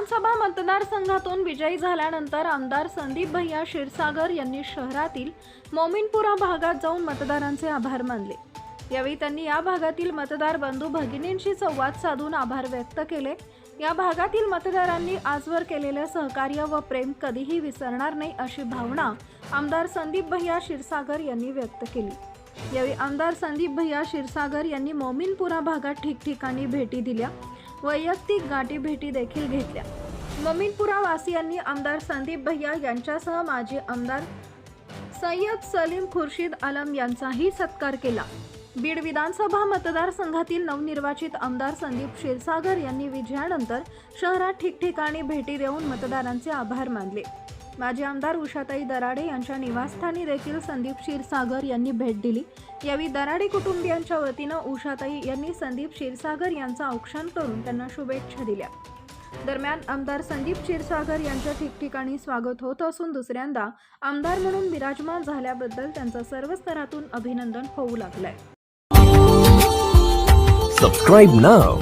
मतदारसंघातून विजयी झाल्यानंतर आमदार संदीप भैया क्षीरसागर यांनी शहरातील मोमिनपुरा भागात जाऊन मतदारांचे आभार मानले. यावेळी त्यांनी या भागातील मतदार बंधू भगिनींशी संवाद साधून आभार व्यक्त केले. या भागातील मतदारांनी आजवर केलेले सहकार्य व प्रेम कधीही विसरणार नाही अशी भावना आमदार संदीप भैया क्षीरसागर यांनी व्यक्त केली. यावेळी आमदार संदीप भैया क्षीरसागर यांनी मोमिनपुरा भागात ठिकठिकाणी भेटी दिल्या. वैयक्तिक गाठी भेटी देखील घेतल्या. ममीनपुरा वासियांनी आमदार संदीप भैया यांच्यासह माजी आमदार सय्यद सलीम खुर्शीद आलम यांचाही सत्कार केला. बीड विधानसभा मतदारसंघातील नवनिर्वाचित आमदार संदीप क्षीरसागर यांनी विजयानंतर शहरात ठिकठिकाणी भेटी देऊन मतदारांचे आभार मानले. माजी आमदार उषाताई दराडे यांच्या निवासस्थानी देखील संदीप क्षीरसागर यांनी भेट दिली. यावेळी दराडे कुटुंबियांच्या वतीनं उषाताई यांनी संदीप क्षीरसागर यांचं औक्षण करून त्यांना शुभेच्छा दिल्या. दरम्यान आमदार संदीप क्षीरसागर यांच्या ठिकठिकाणी स्वागत होत असून दुसऱ्यांदा आमदार म्हणून विराजमान झाल्याबद्दल त्यांचं सर्व स्तरातून अभिनंदन होऊ लागलंय. Subscribe now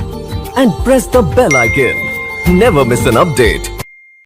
and press the bell icon never miss an update